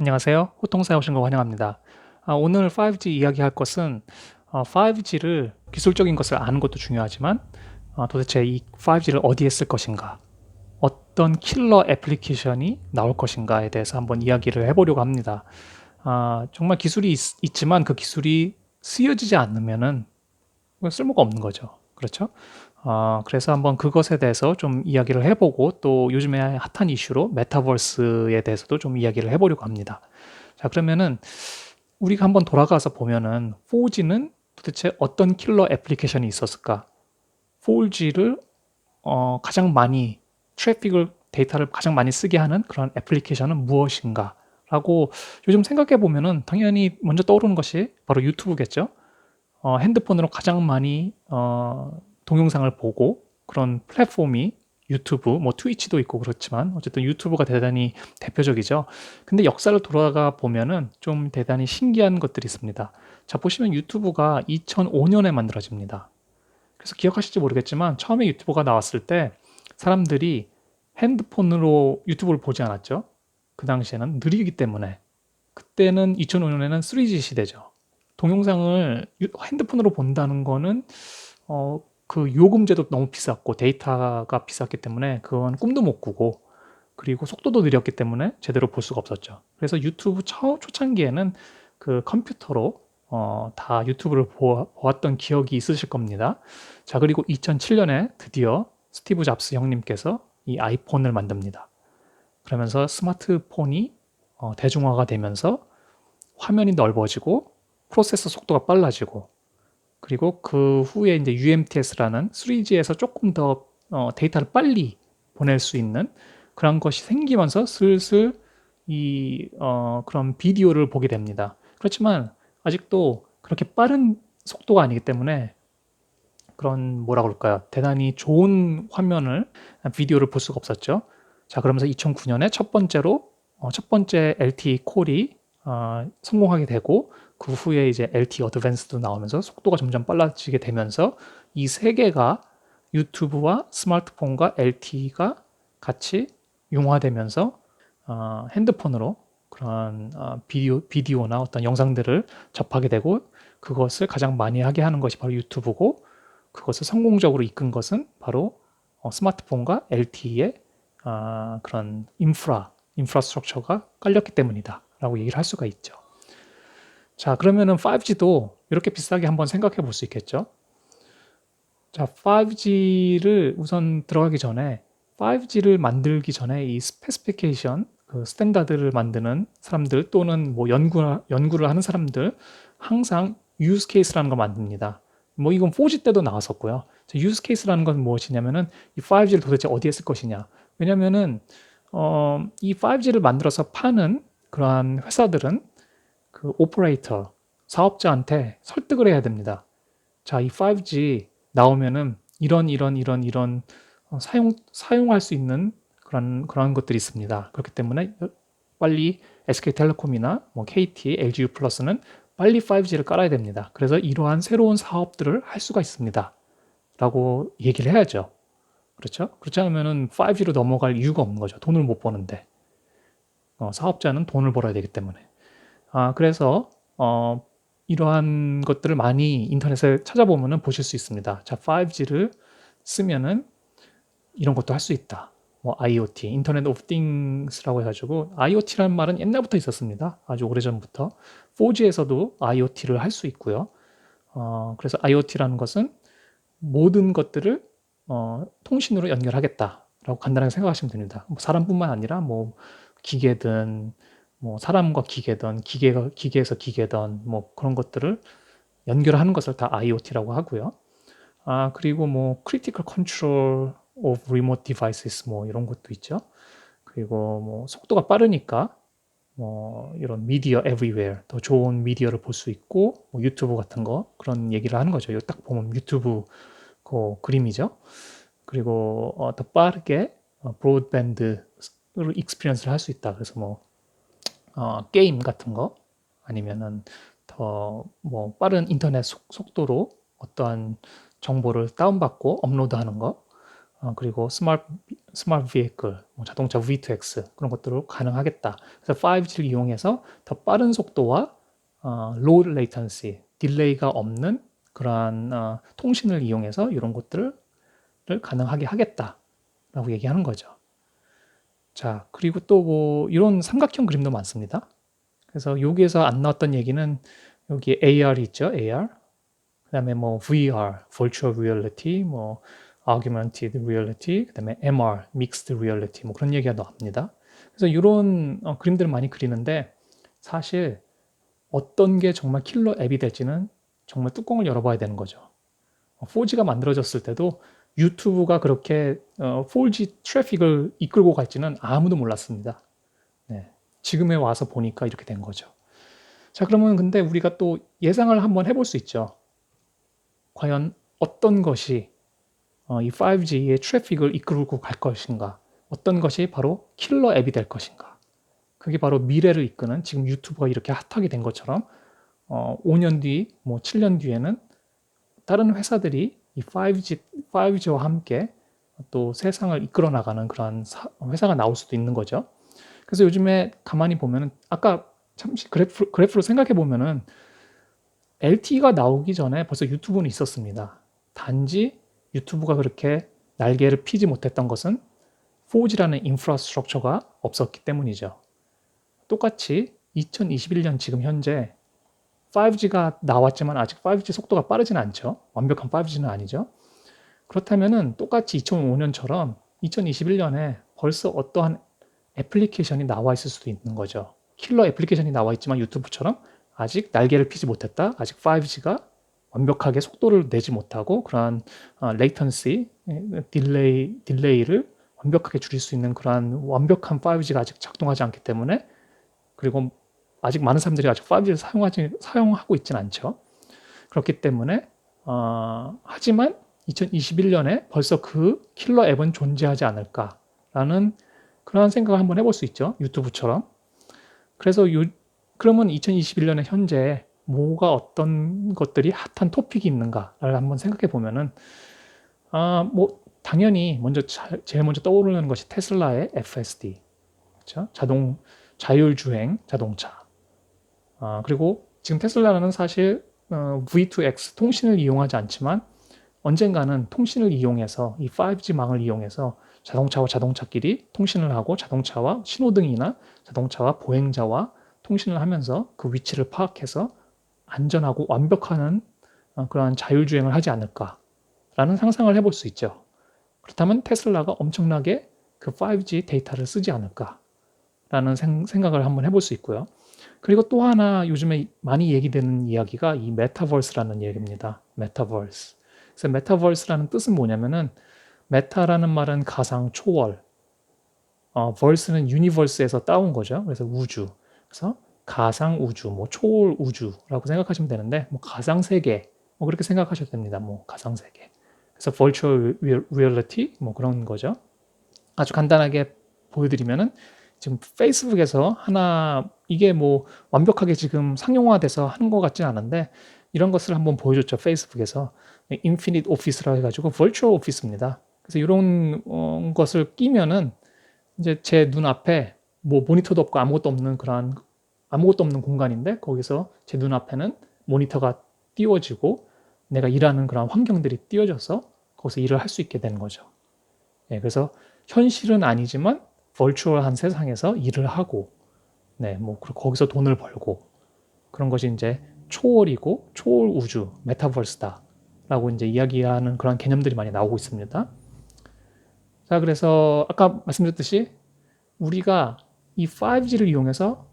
안녕하세요. 호통사에 오신 거 환영합니다. 아, 오늘 5G 이야기할 것은 어, 5G를 기술적인 것을 아는 것도 중요하지만 어, 도대체 이 5G를 어디에 쓸 것인가, 어떤 킬러 애플리케이션이 나올 것인가에 대해서 한번 이야기를 해보려고 합니다. 아, 정말 기술이 있, 지만그 기술이 쓰여지지 않으면은 쓸모가 없는 거죠. 그렇죠? 어, 그래서 한번 그것에 대해서 좀 이야기를 해보고 또 요즘에 핫한 이슈로 메타버스에 대해서도 좀 이야기를 해보려고 합니다. 자, 그러면은 우리가 한번 돌아가서 보면은 4G는 도대체 어떤 킬러 애플리케이션이 있었을까? 4G를 어, 가장 많이 트래픽을 데이터를 가장 많이 쓰게 하는 그런 애플리케이션은 무엇인가? 라고 요즘 생각해 보면은 당연히 먼저 떠오르는 것이 바로 유튜브겠죠. 어, 핸드폰으로 가장 많이 어, 동영상을 보고 그런 플랫폼이 유튜브, 뭐 트위치도 있고 그렇지만 어쨌든 유튜브가 대단히 대표적이죠. 근데 역사를 돌아가 보면은 좀 대단히 신기한 것들이 있습니다. 자, 보시면 유튜브가 2005년에 만들어집니다. 그래서 기억하실지 모르겠지만 처음에 유튜브가 나왔을 때 사람들이 핸드폰으로 유튜브를 보지 않았죠. 그 당시에는 느리기 때문에 그때는 2005년에는 3G 시대죠. 동영상을 핸드폰으로 본다는 거는 어, 그 요금제도 너무 비쌌고 데이터가 비쌌기 때문에 그건 꿈도 못 꾸고 그리고 속도도 느렸기 때문에 제대로 볼 수가 없었죠. 그래서 유튜브 초, 초창기에는 그 컴퓨터로 어, 다 유튜브를 보아, 보았던 기억이 있으실 겁니다. 자, 그리고 2007년에 드디어 스티브 잡스 형님께서 이 아이폰을 만듭니다. 그러면서 스마트폰이 어, 대중화가 되면서 화면이 넓어지고 프로세서 속도가 빨라지고 그리고 그 후에 이제 UMTS라는 3G에서 조금 더 어, 데이터를 빨리 보낼 수 있는 그런 것이 생기면서 슬슬 이 어, 그런 비디오를 보게 됩니다. 그렇지만 아직도 그렇게 빠른 속도가 아니기 때문에 그런 뭐라 그럴까요? 대단히 좋은 화면을 비디오를 볼 수가 없었죠. 자 그러면서 2009년에 첫 번째로 어, 첫 번째 LTE 콜이 어, 성공하게 되고 그 후에 이제 LTE 어드밴스도 나오면서 속도가 점점 빨라지게 되면서 이 세 개가 유튜브와 스마트폰과 LTE가 같이 융화되면서 어, 핸드폰으로 그런 어, 비디오, 비디오나 어떤 영상들을 접하게 되고 그것을 가장 많이 하게 하는 것이 바로 유튜브고 그것을 성공적으로 이끈 것은 바로 어, 스마트폰과 LTE의 어, 그런 인프라, 인프라스트럭처가 깔렸기 때문이다 라고 얘기를 할 수가 있죠. 자, 그러면은 5G도 이렇게 비싸게 한번 생각해 볼 수 있겠죠. 자, 5G를 우선 들어가기 전에 5G를 만들기 전에 이 스페시피케이션, 그 스탠다드를 만드는 사람들 또는 뭐 연구, 연구를 하는 사람들 항상 유스 케이스라는 걸 만듭니다. 뭐 이건 4G 때도 나왔었고요. 유스 케이스라는 건 무엇이냐면은 이 5G를 도대체 어디에 쓸 것이냐. 왜냐면은 어, 이 5G를 만들어서 파는 그러한 회사들은 그 오퍼레이터, 사업자한테 설득을 해야 됩니다. 자, 이 5G 나오면은 이런 이런 이런 이런 어, 사용 사용할 수 있는 그런 그런 것들이 있습니다. 그렇기 때문에 빨리 SK텔레콤이나 뭐 KT, LGU 플러스는 빨리 5G를 깔아야 됩니다. 그래서 이러한 새로운 사업들을 할 수가 있습니다. 라고 얘기를 해야죠. 그렇죠? 그렇지 않으면 5G로 넘어갈 이유가 없는 거죠. 돈을 못 버는데. 어, 사업자는 돈을 벌어야 되기 때문에. 아, 그래서 어, 이러한 것들을 많이 인터넷에 찾아보면 보실 수 있습니다. 자, 5G를 쓰면은 이런 것도 할 수 있다. 뭐 IoT, 인터넷 오브 띵스라고 해 가지고 IoT라는 말은 옛날부터 있었습니다. 아주 오래전부터 4G에서도 IoT를 할 수 있고요. 어, 그래서 IoT라는 것은 모든 것들을 어, 통신으로 연결하겠다라고 간단하게 생각하시면 됩니다. 뭐 사람뿐만 아니라 뭐 기계든 뭐 사람과 기계든 기계가 기계에서 기계든 뭐 그런 것들을 연결하는 것을 다 IoT라고 하고요. 아 그리고 뭐 critical control of remote devices 뭐 이런 것도 있죠. 그리고 뭐 속도가 빠르니까 뭐 이런 미디어 everywhere 더 좋은 미디어를 볼 수 있고 뭐 유튜브 같은 거 그런 얘기를 하는 거죠. 딱 보면 유튜브 그 그림이죠. 그리고 어, 더 빠르게 어, 브로드밴드 익스피리언스를 할 수 있다. 그래서 뭐 어, 게임 같은 거 아니면은 더 뭐 빠른 인터넷 속, 속도로 어떠한 정보를 다운받고 업로드하는 거 어, 그리고 스마트 스마트 비에이클, 뭐 자동차 V2X 그런 것들을 가능하겠다. 그래서 5G를 이용해서 더 빠른 속도와 어, low latency, 딜레이가 없는 그러한 어, 통신을 이용해서 이런 것들을 가능하게 하겠다라고 얘기하는 거죠. 자, 그리고 또 뭐 이런 삼각형 그림도 많습니다. 그래서 여기에서 안 나왔던 얘기는 여기 AR 있죠, AR. 그다음에 뭐 VR, Virtual Reality, 뭐 Augmented Reality, 그다음에 MR, Mixed Reality, 뭐 그런 얘기가 나옵니다. 그래서 이런 어, 그림들을 많이 그리는데 사실 어떤 게 정말 킬러 앱이 될지는 정말 뚜껑을 열어봐야 되는 거죠. 4G가 어, 만들어졌을 때도 유튜브가 그렇게 4G 어, 트래픽을 이끌고 갈지는 아무도 몰랐습니다. 네. 지금에 와서 보니까 이렇게 된 거죠. 자, 그러면 근데 우리가 또 예상을 한번 해볼 수 있죠. 과연 어떤 것이 어, 이 5G의 트래픽을 이끌고 갈 것인가? 어떤 것이 바로 킬러 앱이 될 것인가? 그게 바로 미래를 이끄는 지금 유튜브가 이렇게 핫하게 된 것처럼 어, 5년 뒤, 뭐 7년 뒤에는 다른 회사들이 이 5G, 5G와 함께 또 세상을 이끌어 나가는 그런 회사가 나올 수도 있는 거죠. 그래서 요즘에 가만히 보면은 아까 잠시 그래프, 그래프로 생각해 보면은 LTE가 나오기 전에 벌써 유튜브는 있었습니다. 단지 유튜브가 그렇게 날개를 피지 못했던 것은 4G라는 인프라스트럭처가 없었기 때문이죠. 똑같이 2021년 지금 현재 5G가 나왔지만 아직 5G 속도가 빠르지는 않죠. 완벽한 5G는 아니죠. 그렇다면은 똑같이 2005년처럼 2021년에 벌써 어떠한 애플리케이션이 나와 있을 수도 있는 거죠. 킬러 애플리케이션이 나와 있지만 유튜브처럼 아직 날개를 피지 못했다. 아직 5G가 완벽하게 속도를 내지 못하고 그러한 어, 레이턴시, 딜레이, 딜레이를 완벽하게 줄일 수 있는 그러한 완벽한 5G가 아직 작동하지 않기 때문에 그리고 아직 많은 사람들이 아직 5G를 사용하지, 사용하고 있지는 않죠. 그렇기 때문에 어, 하지만 2021년에 벌써 그 킬러 앱은 존재하지 않을까라는 그런 생각을 한번 해볼 수 있죠. 유튜브처럼. 그래서 요, 그러면 2021년에 현재 뭐가 어떤 것들이 핫한 토픽이 있는가를 한번 생각해 보면은 아, 뭐 당연히 먼저 자, 제일 먼저 떠오르는 것이 테슬라의 FSD. 그렇죠? 자동 자율 주행 자동차. 아, 그리고 지금 테슬라는 사실 어, V2X 통신을 이용하지 않지만 언젠가는 통신을 이용해서 이 5G망을 이용해서 자동차와 자동차끼리 통신을 하고 자동차와 신호등이나 자동차와 보행자와 통신을 하면서 그 위치를 파악해서 안전하고 완벽한 어, 그러한 자율주행을 하지 않을까라는 상상을 해볼 수 있죠. 그렇다면 테슬라가 엄청나게 그 5G 데이터를 쓰지 않을까라는 생각을 한번 해볼 수 있고요. 그리고 또 하나 요즘에 많이 얘기되는 이야기가 이 메타버스라는 얘기입니다. 메타버스. 그래서 메타버스라는 뜻은 뭐냐면은 메타라는 말은 가상 초월, 어, 벌스는 유니버스에서 따온 거죠. 그래서 우주. 그래서 가상 우주, 뭐 초월 우주라고 생각하시면 되는데, 뭐 가상 세계, 뭐 그렇게 생각하셔도 됩니다. 뭐 가상 세계. 그래서 virtual reality 뭐 그런 거죠. 아주 간단하게 보여드리면은 지금 페이스북에서 하나 이게 뭐 완벽하게 지금 상용화돼서 하는 것 같진 않은데 이런 것을 한번 보여줬죠 페이스북에서 인피니트 오피스라고 해가지고 virtual 오피스입니다. 그래서 이런 어, 것을 끼면은 이제 제 눈 앞에 뭐 모니터도 없고 아무것도 없는 그런 아무것도 없는 공간인데 거기서 제 눈 앞에는 모니터가 띄워지고 내가 일하는 그런 환경들이 띄워져서 거기서 일을 할 수 있게 되는 거죠. 예, 그래서 현실은 아니지만 벌추얼한 세상에서 일을 하고 네, 뭐 거기서 돈을 벌고 그런 것이 이제 초월이고 초월 우주 메타버스다라고 이제 이야기하는 그런 개념들이 많이 나오고 있습니다. 자, 그래서 아까 말씀드렸듯이 우리가 이 5G를 이용해서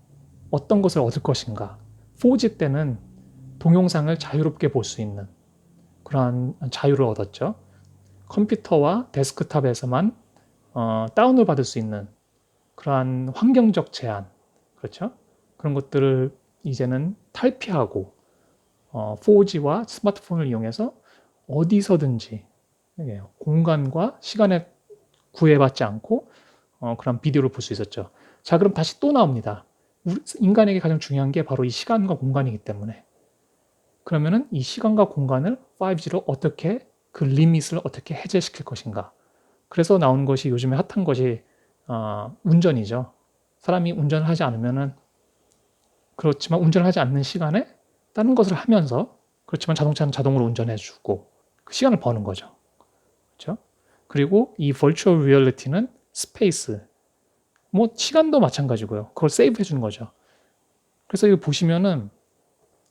어떤 것을 얻을 것인가. 4G 때는 동영상을 자유롭게 볼 수 있는 그러한 자유를 얻었죠. 컴퓨터와 데스크탑에서만 어, 다운을 받을 수 있는 그러한 환경적 제한, 그렇죠? 그런 것들을 이제는 탈피하고 어, 4G와 스마트폰을 이용해서 어디서든지 예, 공간과 시간에 구애받지 않고 어, 그런 비디오를 볼 수 있었죠. 자, 그럼 다시 또 나옵니다. 우리, 인간에게 가장 중요한 게 바로 이 시간과 공간이기 때문에 그러면은 이 시간과 공간을 5G로 어떻게 그 리밋을 어떻게 해제시킬 것인가 그래서 나온 것이 요즘에 핫한 것이 어, 운전이죠. 사람이 운전을 하지 않으면은 그렇지만 운전을 하지 않는 시간에 다른 것을 하면서 그렇지만 자동차는 자동으로 운전해주고 그 시간을 버는 거죠. 그렇죠? 그리고 이 virtual reality는 스페이스 뭐 시간도 마찬가지고요. 그걸 세이브 해 주는 거죠. 그래서 이거 보시면은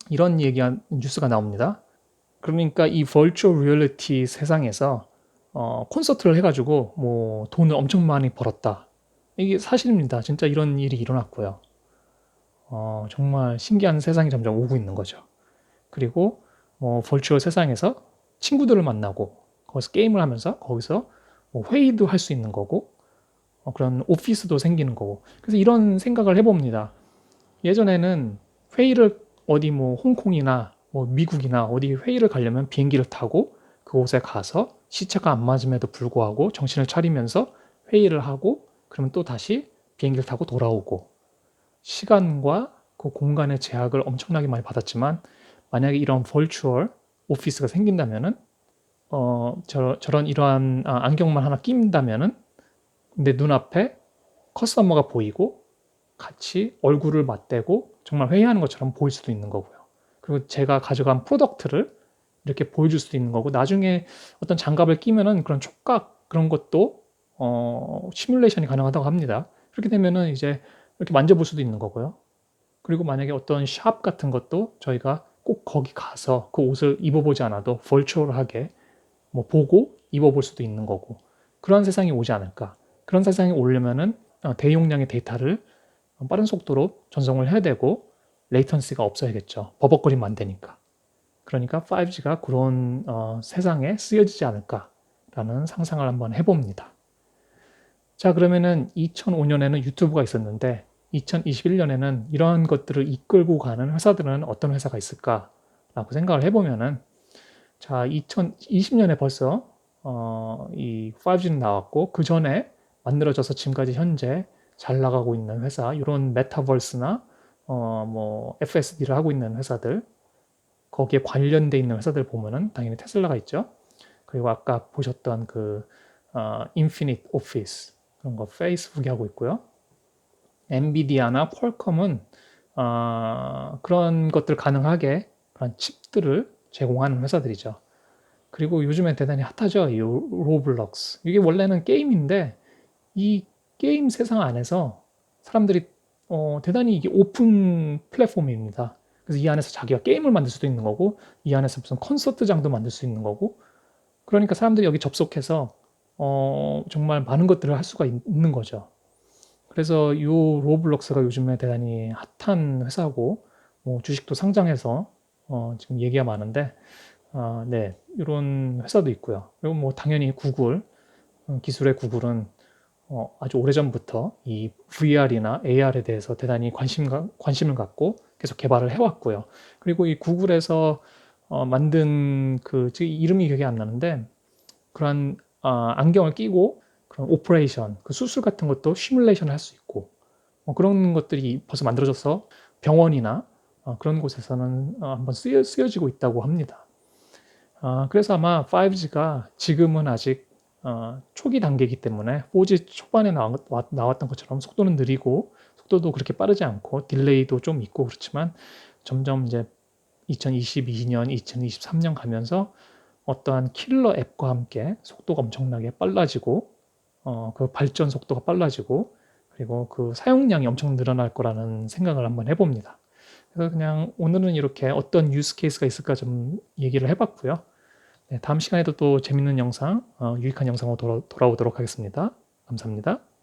이런 얘기한 뉴스가 나옵니다. 그러니까 이 virtual reality 세상에서 어, 콘서트를 해가지고 뭐 돈을 엄청 많이 벌었다. 이게 사실입니다. 진짜 이런 일이 일어났고요. 어, 정말 신기한 세상이 점점 오고 있는 거죠. 그리고 뭐 virtual 세상에서 친구들을 만나고 거기서 게임을 하면서 거기서 뭐 회의도 할 수 있는 거고 어, 그런 오피스도 생기는 거고 그래서 이런 생각을 해봅니다. 예전에는 회의를 어디 뭐 홍콩이나 뭐 미국이나 어디 회의를 가려면 비행기를 타고 그곳에 가서 시차가 안 맞음에도 불구하고 정신을 차리면서 회의를 하고 그러면 또 다시 비행기를 타고 돌아오고 시간과 그 공간의 제약을 엄청나게 많이 받았지만 만약에 이런 virtual 오피스가 생긴다면은 어 저, 저런 이러한 아, 안경만 하나 낀다면은 내 눈앞에 커스터머가 보이고 같이 얼굴을 맞대고 정말 회의하는 것처럼 보일 수도 있는 거고요. 그리고 제가 가져간 프로덕트를 이렇게 보여줄 수도 있는 거고 나중에 어떤 장갑을 끼면은 그런 촉각 그런 것도 어, 시뮬레이션이 가능하다고 합니다. 그렇게 되면은 이제 이렇게 만져볼 수도 있는 거고요. 그리고 만약에 어떤 샵 같은 것도 저희가 꼭 거기 가서 그 옷을 입어보지 않아도 벌추얼하게 뭐 보고 입어볼 수도 있는 거고 그런 세상이 오지 않을까. 그런 세상이 오려면은 어, 대용량의 데이터를 빠른 속도로 전송을 해야 되고 레이턴시가 없어야겠죠. 버벅거리면 안 되니까. 그러니까 5G가 그런 어, 세상에 쓰여지지 않을까라는 상상을 한번 해봅니다. 자 그러면은 2005년에는 유튜브가 있었는데 2021년에는 이러한 것들을 이끌고 가는 회사들은 어떤 회사가 있을까라고 생각을 해보면은 자 2020년에 벌써 어, 이 5G는 나왔고 그 전에 만들어져서 지금까지 현재 잘 나가고 있는 회사 이런 메타버스나 어, 뭐 FSD를 하고 있는 회사들 거기에 관련돼 있는 회사들 보면은 당연히 테슬라가 있죠. 그리고 아까 보셨던 그 어, 인피니트 오피스 그런 거 페이스북이 하고 있고요. 엔비디아나 퀄컴은 어, 그런 것들 가능하게 그런 칩들을 제공하는 회사들이죠. 그리고 요즘에 대단히 핫하죠. 이 로블록스. 이게 원래는 게임인데 이 게임 세상 안에서 사람들이 어, 대단히 이게 오픈 플랫폼입니다. 그래서 이 안에서 자기가 게임을 만들 수도 있는 거고 이 안에서 무슨 콘서트장도 만들 수 있는 거고 그러니까 사람들이 여기 접속해서 어, 정말 많은 것들을 할 수가 있, 는 거죠. 그래서 이 로블록스가 요즘에 대단히 핫한 회사고 뭐 주식도 상장해서 어, 지금 얘기가 많은데 어, 네 이런 회사도 있고요. 그리고 뭐 당연히 구글 어, 기술의 구글은 어, 아주 오래전부터 이 VR이나 AR에 대해서 대단히 관심, 관심을 갖고 계속 개발을 해왔고요. 그리고 이 구글에서 어, 만든 그 이름이 기억이 안 나는데 그런 어, 안경을 끼고 그런 오퍼레이션, 그 수술 같은 것도 시뮬레이션을 할 수 있고 뭐 그런 것들이 벌써 만들어져서 병원이나 어, 그런 곳에서는 어, 한번 쓰여, 쓰여지고 있다고 합니다. 어, 그래서 아마 5G가 지금은 아직 어, 초기 단계이기 때문에 4G 초반에 나왔, 나왔던 것처럼 속도는 느리고 속도도 그렇게 빠르지 않고 딜레이도 좀 있고 그렇지만 점점 이제 2022년, 2023년 가면서 어떠한 킬러 앱과 함께 속도가 엄청나게 빨라지고 어, 그 발전 속도가 빨라지고 그리고 그 사용량이 엄청 늘어날 거라는 생각을 한번 해봅니다. 그래서 그냥 오늘은 이렇게 어떤 유스 케이스가 있을까 좀 얘기를 해봤고요. 네, 다음 시간에도 또 재밌는 영상, 어, 유익한 영상으로 돌아, 돌아오도록 하겠습니다. 감사합니다.